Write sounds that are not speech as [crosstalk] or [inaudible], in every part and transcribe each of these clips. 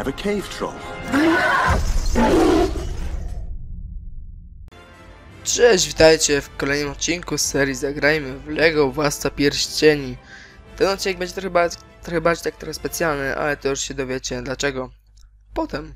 have a cave troll. Cześć, witajcie w kolejnym odcinku z serii Zagrajmy w LEGO Władca Pierścieni. Ten odcinek będzie trochę trochę bardziej tak trochę specjalny, ale to już się dowiecie dlaczego. Potem.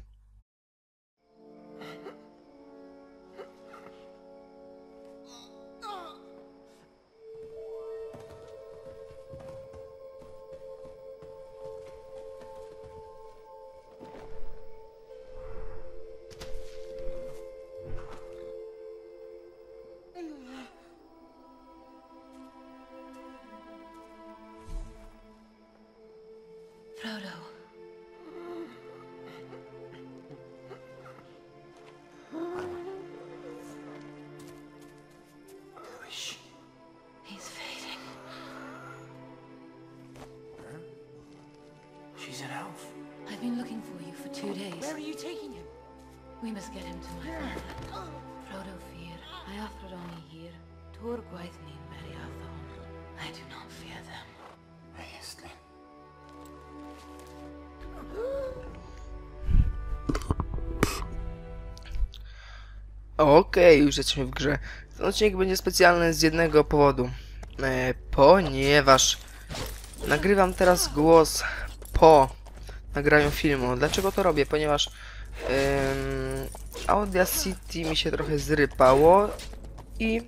We must get him to my father. Frodo fear. I offered only here. Tor Gwaithnin Meriathon. I do not fear them. Jasne. Okej, już jesteśmy w grze. Ten odcinek będzie specjalny z jednego powodu. E, ponieważ nagrywam teraz głos po nagraniu filmu. Dlaczego to robię? Ponieważ ym, Audacity mi się trochę zrypało i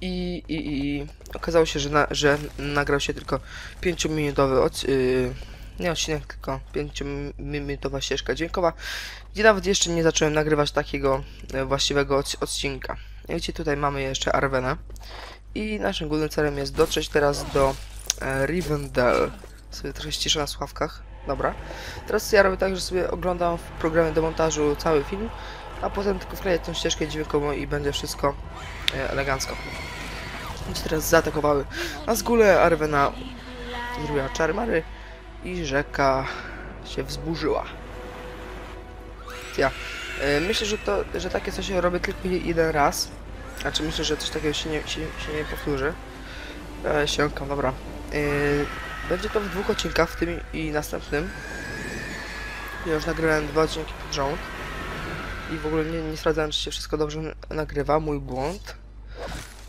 i, i, i okazało się, że, na, że nagrał się tylko 5-minutowy odc- yy, nie odcinek, tylko 5-minutowa ścieżka dźwiękowa, gdzie nawet jeszcze nie zacząłem nagrywać takiego e, właściwego odc- odcinka. Widzicie, tutaj mamy jeszcze Arwenę i naszym głównym celem jest dotrzeć teraz do e, Rivendell. Sobie trochę ściszę na słuchawkach. Dobra. Teraz ja robię tak, że sobie oglądam w programie do montażu cały film, a potem tylko wkleję tą ścieżkę dźwiękową i będzie wszystko e, elegancko. Więc teraz zaatakowały nas góle, Arwena zrobiła czary mary i rzeka się wzburzyła. Ja. E, myślę, że to, że takie coś robię tylko jeden raz. Znaczy myślę, że coś takiego się nie, się, się nie powtórzy. E, siąkam, dobra. E, będzie to w dwóch odcinkach, w tym i następnym. Ja już nagrałem dwa odcinki pod rząd. I w ogóle nie, nie sprawdzałem, czy się wszystko dobrze nagrywa, mój błąd.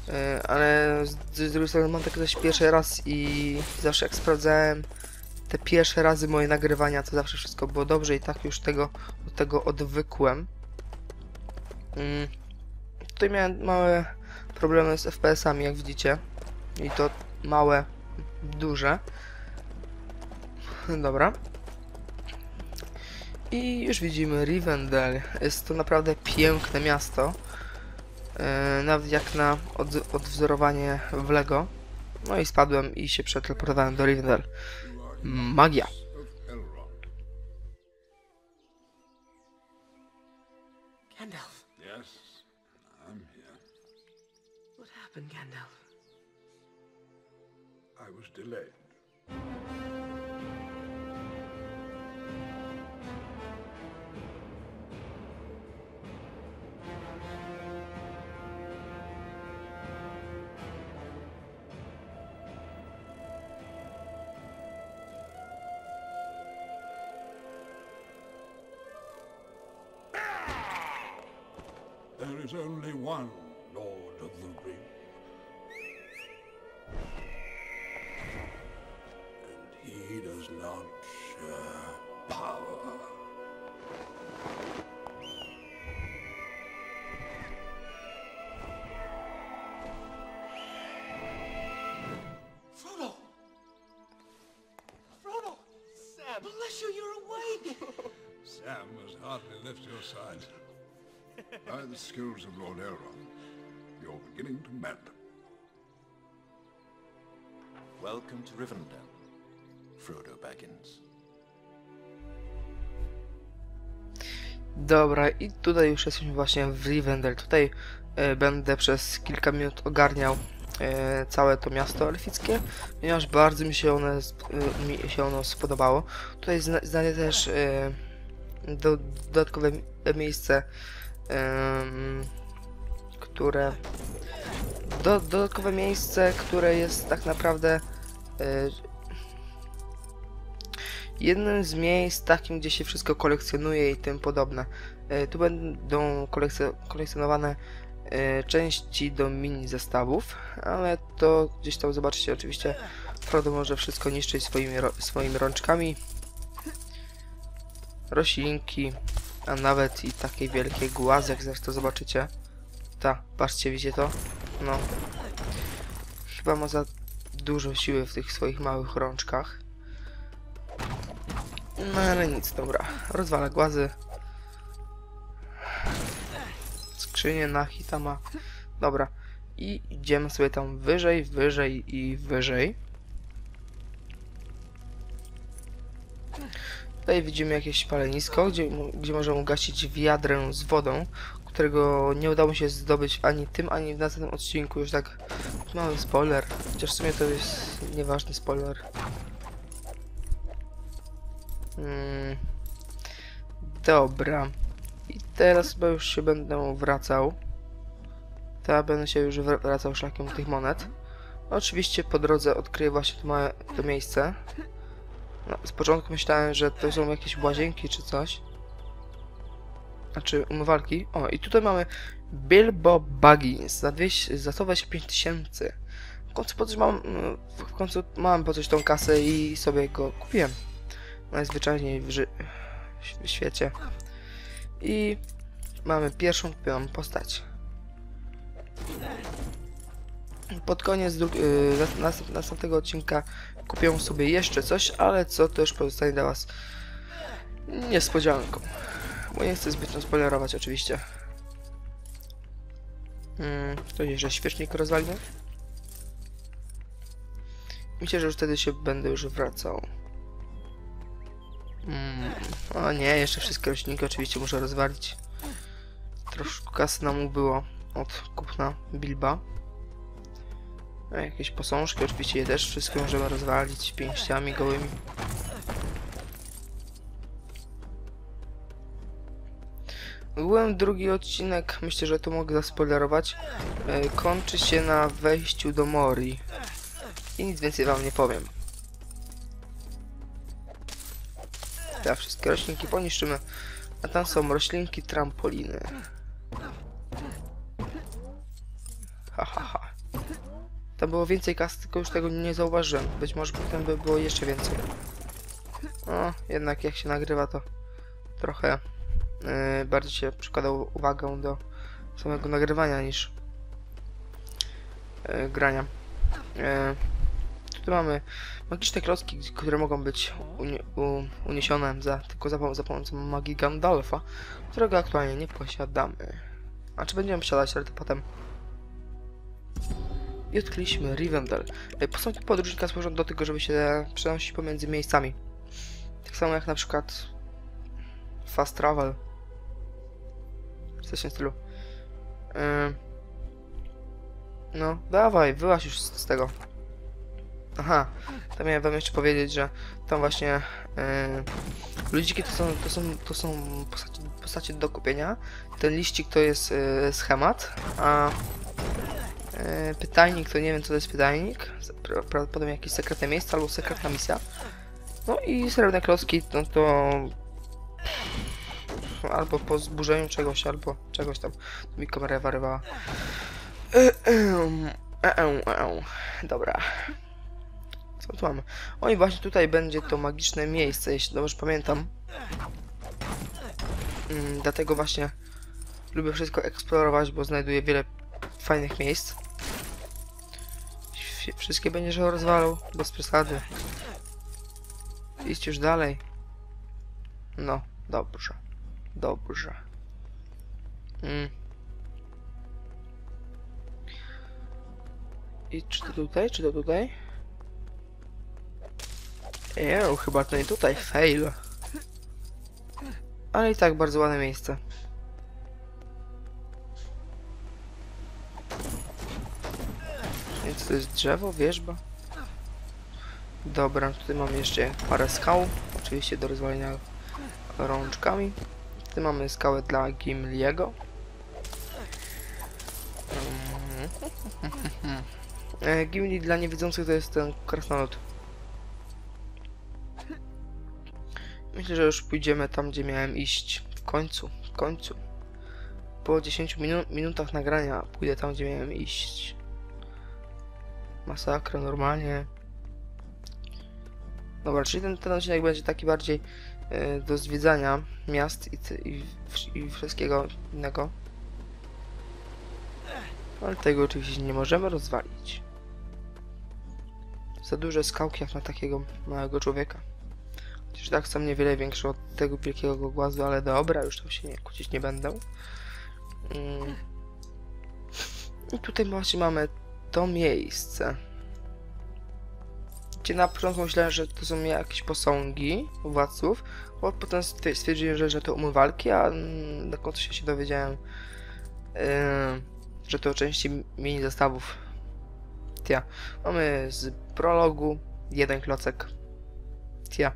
E, ale z, z drugiej strony mam takie coś pierwszy raz i zawsze jak sprawdzałem te pierwsze razy moje nagrywania, to zawsze wszystko było dobrze i tak już tego, od tego odwykłem. Mm. Tutaj miałem małe problemy z FPS-ami, jak widzicie. I to małe, duże. Dobra. I już widzimy Rivendell. Jest to naprawdę piękne miasto. E, nawet jak na od, odwzorowanie w Lego. No i spadłem i się przeteleportowałem do Rivendell. Magia. Gandalf. Yes, I'm here. What happened, Gandalf? I was delayed. Is only one Lord of the Ring. And he does not share power. Frodo! Frodo! Sam! Bless you, you're awake! [laughs] Sam has hardly left your side. [laughs] By the skills of Lord Elrond, you're beginning to mend. Welcome to Rivendell, Frodo Baggins. Dobra, i tutaj już jesteśmy właśnie w Rivendell. Tutaj e, będę przez kilka minut ogarniał e, całe to miasto elfickie, ponieważ bardzo mi się, one, e, mi się ono spodobało. Tutaj zna, znajdę też e, do, dodatkowe mi- miejsce, które do, dodatkowe miejsce, które jest tak naprawdę e, jednym z miejsc takim, gdzie się wszystko kolekcjonuje i tym podobne. E, Tu będą kolekcjo- kolekcjonowane e, części do mini zestawów, ale to gdzieś tam zobaczycie oczywiście. Frodo może wszystko niszczyć swoimi, swoimi rączkami. Roślinki, a nawet i takie wielkie głazy, jak zresztą zobaczycie. Ta, patrzcie, widzicie to? No. Chyba ma za dużo siły w tych swoich małych rączkach. No ale nic, dobra. Rozwala głazy. Skrzynię na hitama. Dobra. I idziemy sobie tam wyżej, wyżej i wyżej. Tutaj widzimy jakieś palenisko, gdzie, gdzie możemy ugasić wiadrę z wodą, którego nie udało mi się zdobyć ani tym, ani w następnym odcinku. Już tak mały spoiler, chociaż w sumie to jest nieważny spoiler. Mm. Dobra. I teraz chyba już się będę wracał. Teraz będę się już wr- wracał szlakiem tych monet. Oczywiście po drodze odkryję właśnie to małe to miejsce. No, z początku myślałem, że to są jakieś łazienki czy coś. Znaczy umywalki. O, i tutaj mamy Bilbo Baggins za, 200, za 125 tysięcy. W końcu po coś mam, mm, w końcu mam po coś tą kasę i sobie go kupiłem. Najzwyczajniej w, ży- w świecie. I mamy pierwszą kupioną postać. Pod koniec yy, nas- nas- następnego odcinka kupię sobie jeszcze coś, ale co to już pozostanie dla Was niespodzianką. Bo nie chcę zbytnio spoilerować oczywiście. Hmm, to że świecznik rozwalimy? Myślę, że już wtedy się będę już wracał. Mm, o nie, jeszcze wszystkie roślinki oczywiście muszę rozwalić. Troszkę kasy nam było od kupna Bilba. Jakieś posążki, oczywiście je też wszystkie możemy rozwalić pięściami gołymi. Byłem drugi odcinek, myślę, że to mogę zaspoilerować. E, kończy się na wejściu do Mori. I nic więcej wam nie powiem. Te wszystkie roślinki poniszczymy. A tam są roślinki trampoliny. Ha ha ha. Tam było więcej kas, tylko już tego nie zauważyłem. Być może potem by było jeszcze więcej. No, jednak jak się nagrywa to trochę yy, bardziej się przykładał uwagę do samego nagrywania niż yy, grania. Yy, tutaj mamy magiczne klocki, które mogą być unie, u, uniesione za, tylko za, pom- za pomocą magii Gandalfa, którego aktualnie nie posiadamy. A czy będziemy posiadać, ale to potem. I odkryliśmy Rivendell. E, Postępy podróżnika służą do tego, żeby się przenosić pomiędzy miejscami. Tak samo jak na przykład fast travel. W stylu. Ym. No, dawaj, wyłaź już z, z tego. Aha, to miałem wam jeszcze powiedzieć, że tam właśnie yy, ludziki to są, to są, to są postacie, postacie do kupienia. Ten liścik to jest yy, schemat, a yy, pytajnik to nie wiem co to jest pytajnik. Pra- Prawdopodobnie jakieś sekretne miejsce albo sekretna misja. No i srebrne klocki, no to albo po zburzeniu czegoś, albo czegoś tam. Mi kamera warywała. E, e, e, e. Dobra. Co tu mamy? O i właśnie tutaj będzie to magiczne miejsce, jeśli dobrze pamiętam. Mm, dlatego właśnie lubię wszystko eksplorować, bo znajduję wiele fajnych miejsc. Wszystkie będziesz rozwalał, bez przesady. Idź już dalej. No, dobrze. Dobrze. Mm. I czy to tutaj, czy to tutaj? Eee, chyba to nie tutaj, fail. Ale i tak bardzo ładne miejsce. To jest drzewo, wierzba. Dobra, tutaj mamy jeszcze parę skał. Oczywiście do rozwalenia rączkami. Tutaj mamy skałę dla Gimliego. [laughs] E, Gimli dla niewidzących to jest ten krasnolud. myślę, że już pójdziemy tam, gdzie miałem iść. W końcu, w końcu. Po 10 minu minutach nagrania pójdę tam, gdzie miałem iść. Masakra, normalnie. Dobra, czyli ten, ten odcinek będzie taki bardziej e, do zwiedzania miast i, i, i wszystkiego innego. Ale tego oczywiście nie możemy rozwalić. Za duże skałki jak na takiego małego człowieka. Chociaż tak są niewiele większe od tego wielkiego głazu, ale dobra, już tam się nie, kłócić nie będę. Mm. I tutaj właśnie mamy to miejsce. Gdzie na początku myślałem, że to są jakieś posągi władców, bo potem stwier- stwierdziłem, że, że to umywalki, a na końcu się, dowiedziałem, yy, że to części mini zestawów. Tia. Mamy z prologu jeden klocek. Tia.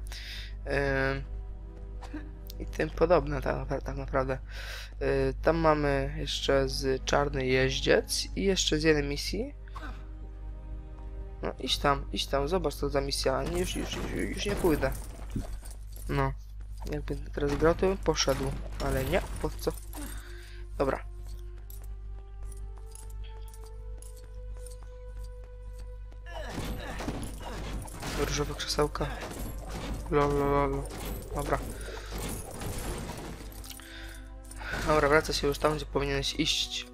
Yy, I tym podobne tak, tak naprawdę. Yy, tam mamy jeszcze z Czarny Jeździec i jeszcze z jednej misji. No tam, idź tam, zobacz co za misja. Nie, już, już, już, już nie pójdę. No. Jakby teraz grał, to bym poszedł. Ale nie, po co? Dobra. Różowe krzesełka. Lol, lol, lol. Dobra. Dobra, wraca się już tam, gdzie powinieneś iść.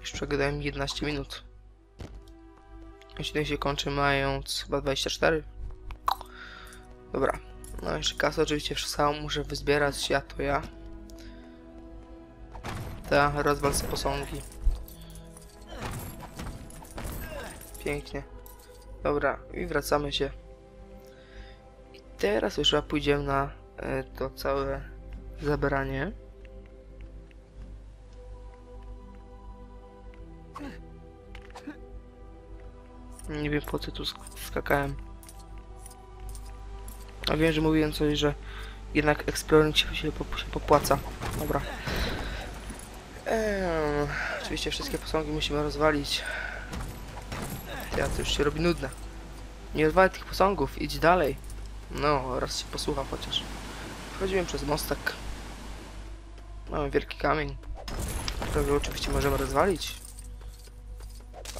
Już przegadałem 11 minut. Odcinek się kończy mając chyba 24. Dobra. No jeszcze kasę oczywiście całą muszę wyzbierać, ja to ja. Ta, rozwal z posągi. Pięknie. Dobra, i wracamy się. I teraz już chyba pójdziemy na e, to całe zabranie. Nie wiem po co tu sk- skakałem. A wiem, że mówiłem coś, że jednak exploring się, się, pop- się popłaca. Dobra. Eee, oczywiście wszystkie posągi musimy rozwalić. Ja to już się robi nudne. Nie rozwalaj tych posągów, idź dalej. No, raz się posłucha chociaż. Wchodziłem przez mostek. Mamy wielki kamień. Którego oczywiście możemy rozwalić.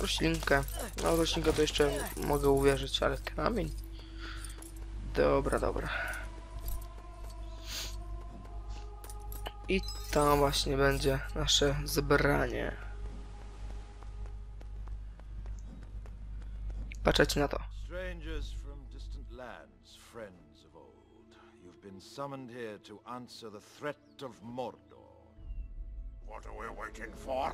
Roślinkę. No, roślinkę to jeszcze mogę uwierzyć, ale kamień. Dobra, dobra. I tam właśnie będzie nasze zebranie. Patrzcie na to. Strangers from distant lands, friends of old, you've been summoned here to answer the threat of Mordor. What are we waiting for?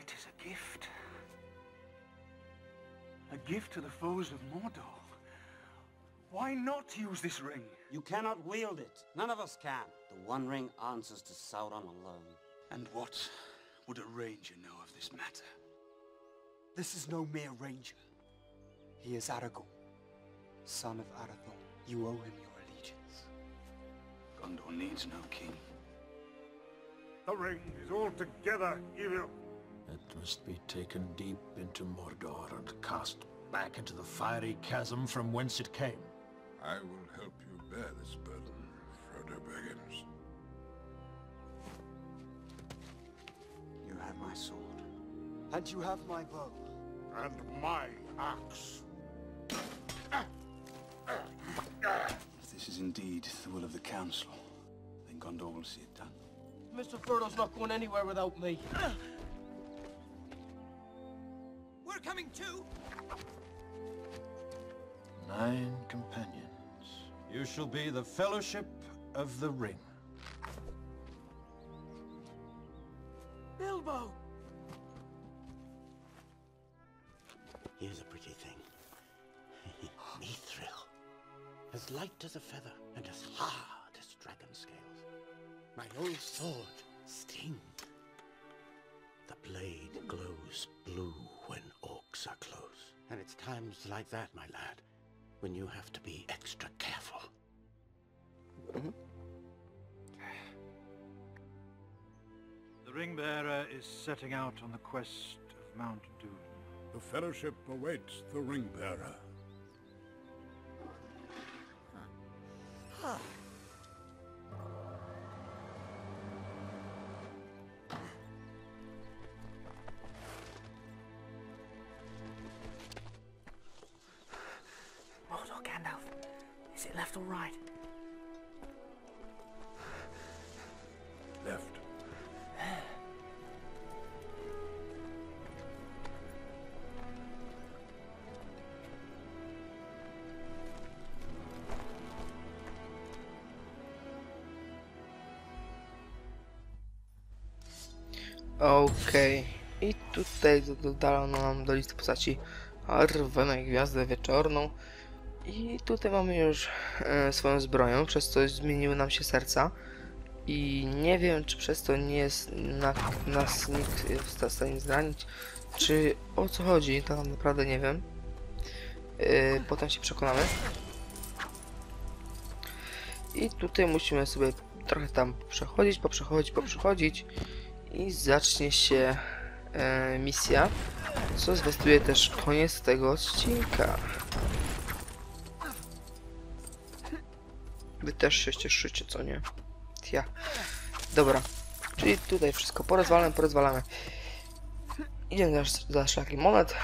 It is a gift. A gift to the foes of Mordor. Why not use this ring? You cannot wield it. None of us can. The One Ring answers to Sauron alone. And what would a ranger know of this matter? This is no mere ranger. He is Aragorn, son of Arathorn. You owe him your allegiance. Gondor needs no king. The ring is altogether evil. It must be taken deep into Mordor and cast back into the fiery chasm from whence it came. I will help you bear this burden, Frodo Baggins. You have my sword. And you have my bow. And my axe. If this is indeed the will of the Council, then Gondor will see it done. Mr. Frodo's not going anywhere without me. [clears throat] We're coming too. Nine companions. You shall be the Fellowship of the Ring. Bilbo. Light as a feather and as hard as dragon scales. My old sword, stings. The blade glows blue when orcs are close. And it's times like that, my lad, when you have to be extra careful. The ring bearer is setting out on the quest of Mount Doom. The Fellowship awaits the ring Huh. Okej. I tutaj do- dodano nam do listy postaci Arwenę Gwiazdę Wieczorną. I tutaj mamy już e, swoją zbroję, przez co zmieniły nam się serca. I nie wiem, czy przez to nie jest na, nas nikt w sta- stanie zranić, czy o co chodzi, to naprawdę nie wiem. E, potem się przekonamy. I tutaj musimy sobie trochę tam przechodzić, poprzechodzić, poprzechodzić i zacznie się e, misja, co zwiastuje też koniec tego odcinka. Wy też się cieszycie, co nie? Ja. Dobra. Czyli tutaj wszystko porozwalamy, porozwalamy. Idziemy za, za szlakiem monet.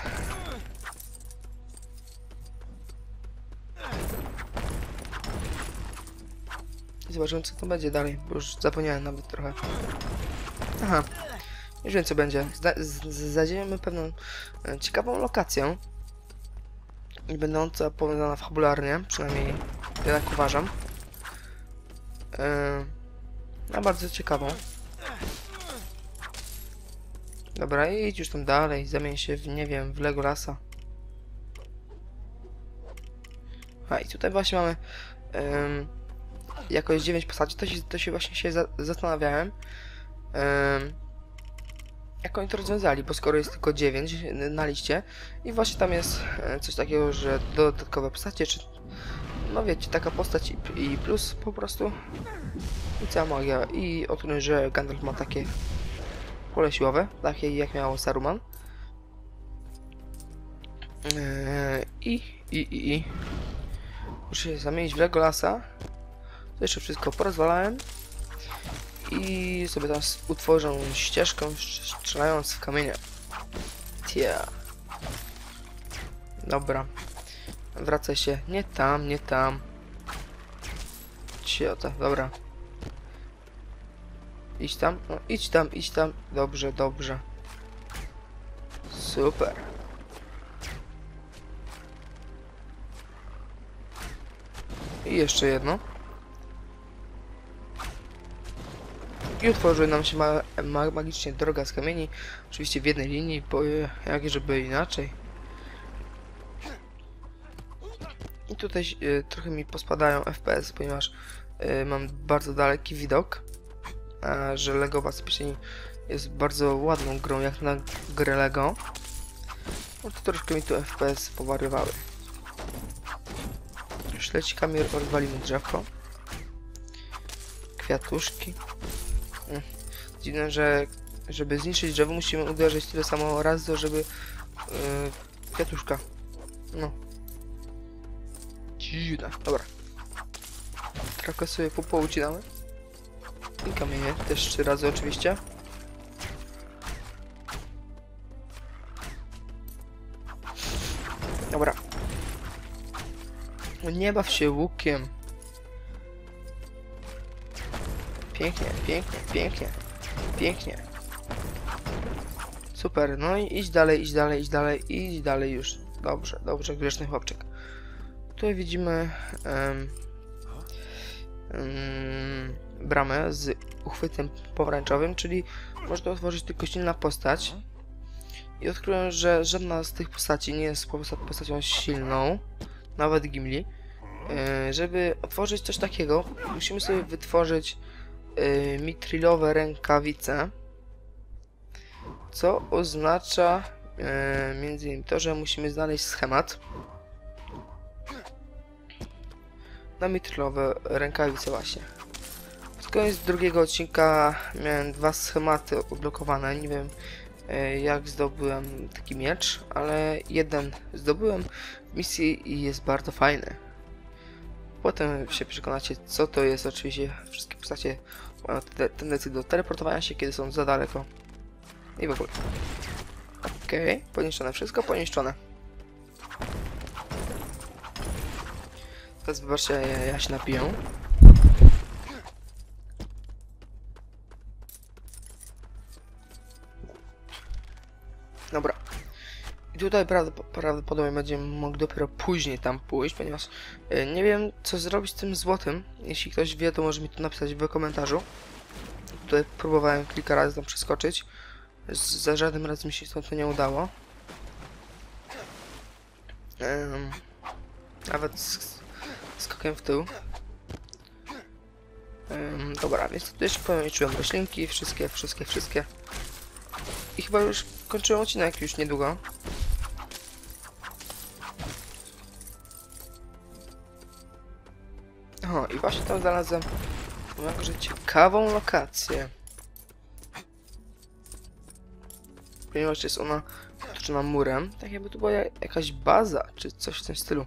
I zobaczymy co to będzie dalej, bo już zapomniałem nawet trochę. Aha. Już wiem co będzie. Zda pewną e, ciekawą lokację. I będąca powiązana fabularnie, przynajmniej ja tak uważam. E, no bardzo ciekawą. Dobra, idź już tam dalej, zamień się w, nie wiem, w Legolasa. A i tutaj właśnie mamy em, jakoś 9 postaci, to się, to się właśnie się za, zastanawiałem. Jak oni to rozwiązali, bo skoro jest tylko 9 na liście i właśnie tam jest e, coś takiego, że dodatkowe postacie, czy no wiecie, taka postać i, i plus po prostu. I cała magia. I o tym, że Gandalf ma takie pole siłowe, takie jak miał Saruman. Eee, i, i, i, i. Muszę się zamienić w Legolasa. To jeszcze wszystko porozwalałem i sobie tam utworzę ścieżkę strz- strzelając w kamienie. Tia. Dobra. Wracaj się. Nie tam, nie tam. Ciota, dobra. Idź tam, no, idź tam, idź tam. Dobrze, dobrze. Super. I jeszcze jedno. I utworzyły nam się ma ma magicznie droga z kamieni. Oczywiście w jednej linii, bo jak żeby inaczej. I tutaj e, trochę mi pospadają FPS, ponieważ e, mam bardzo daleki widok. A że Lego Bazpieczeni jest bardzo ładną grą, jak na grę Lego. No to troszkę mi tu FPS powariowały. Szlecikami rozwalimy drzewko. Kwiatuszki. Mm. Dziwne, że żeby zniszczyć drzewo musimy uderzyć tyle samo razy, żeby yy, kwiatuszka. No. Dziwne. Dobra. Trochę sobie po poucinamy. I kamienie też trzy razy oczywiście. Dobra. Nie baw się łukiem. Pięknie, pięknie, pięknie, pięknie. Super, no i idź dalej, idź dalej, idź dalej, idź dalej już. Dobrze, dobrze, grzeczny chłopczyk. Tutaj widzimy em, em, bramę z uchwytem pomarańczowym, czyli można otworzyć tylko silna postać. I odkryłem, że żadna z tych postaci nie jest posta- postacią silną, nawet Gimli. E, Żeby otworzyć coś takiego, musimy sobie wytworzyć e, mitrilowe rękawice, co oznacza e, między innymi to, że musimy znaleźć schemat na mitrilowe rękawice właśnie. Pod koniec drugiego odcinka miałem dwa schematy odblokowane, nie wiem e, jak zdobyłem taki miecz, ale jeden zdobyłem w misji i jest bardzo fajny. Potem się przekonacie, co to jest. Oczywiście wszystkie postacie mają te tendencję do teleportowania się, kiedy są za daleko. I w ogóle. Okej, okay. poniszczone wszystko, poniszczone. Teraz wybaczcie, ja, ja się napiję. Dobra. Tutaj prawdop prawdopodobnie będziemy mogli dopiero później tam pójść, ponieważ y, nie wiem co zrobić z tym złotem. Jeśli ktoś wie, to może mi to napisać w komentarzu. Tutaj próbowałem kilka razy tam przeskoczyć. Z za żadnym razem mi się to nie udało. Um, nawet skokiem w tył. Um, dobra, więc tutaj już pomieściłem roślinki, wszystkie, wszystkie, wszystkie. I chyba już kończyłem odcinek już niedługo. O, i właśnie tam znalazłem jakże ciekawą lokację. Ponieważ jest ona otoczona murem, tak jakby to była jakaś baza, czy coś w tym stylu.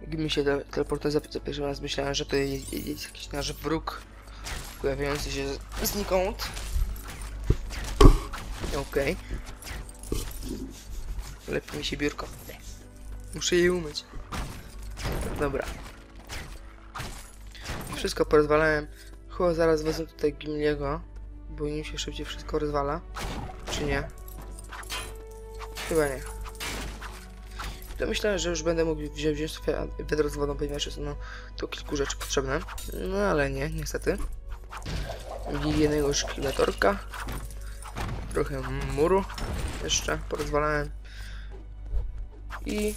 Jak mi się te, teleportuje za, za pierwszy raz myślałem, że to jest, jakiś nasz wróg pojawiający się znikąd. Okej. Okay. Lepiej mi się biurko. Muszę je umyć. Dobra. Wszystko porozwalałem. Chyba zaraz wezmę tutaj Gimliego, bo nim się szybciej wszystko rozwala. Czy nie? Chyba nie. To myślałem, że już będę mógł wziąć, wziąć sobie wiadro z wodą, ponieważ jest no to kilku rzeczy potrzebne. No ale nie, niestety. jednego szkieletorka. Trochę muru jeszcze porozwalałem. I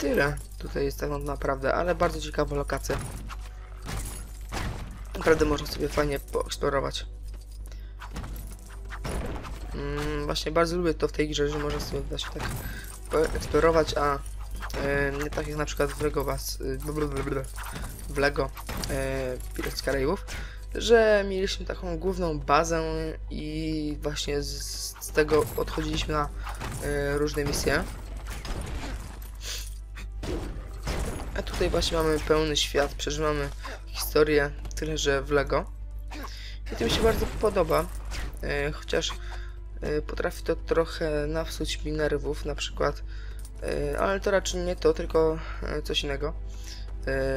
tyle. Tutaj jest tak naprawdę, ale bardzo ciekawa lokacja. Naprawdę można sobie fajnie poeksplorować. Mm, właśnie bardzo lubię to w tej grze, że można sobie właśnie tak poeksplorować, a yy, nie tak jak na przykład w Lego was, yy, w Lego yy, Pirates Karaibów, że mieliśmy taką główną bazę i właśnie z, z tego odchodziliśmy na yy, różne misje. Tutaj właśnie mamy pełny świat, przeżywamy historię, tyle że w Lego. I to mi się bardzo podoba, yy, chociaż yy, potrafi to trochę nawsuć mi nerwów, na przykład, yy, ale to raczej nie to, tylko coś innego.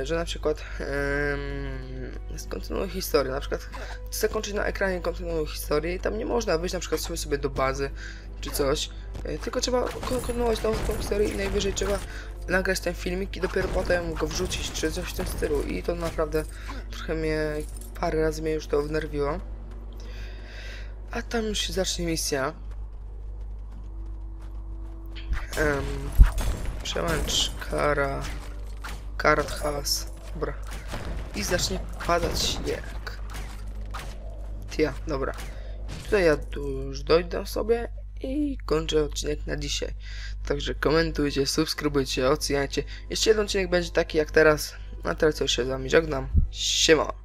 że na przykład yy, skontynuuję historię, na przykład chcę na ekranie kontynuuję historię i tam nie można wyjść na przykład sobie, sobie do bazy czy coś, tylko trzeba kontynuować tą historię i najwyżej trzeba nagrać ten filmik i dopiero potem go wrzucić, czy coś w tym stylu. I to naprawdę trochę mnie, parę razy mnie już to wnerwiło. A tam już się zacznie misja. Um, przełącz kara, karat has, dobra. I zacznie padać śnieg. Tia, dobra. Tutaj ja tu już dojdę sobie i kończę odcinek na dzisiaj. Także komentujcie, subskrybujcie, oceniajcie. Jeszcze jeden odcinek będzie taki jak teraz. A teraz już się z wami żegnam. Siema.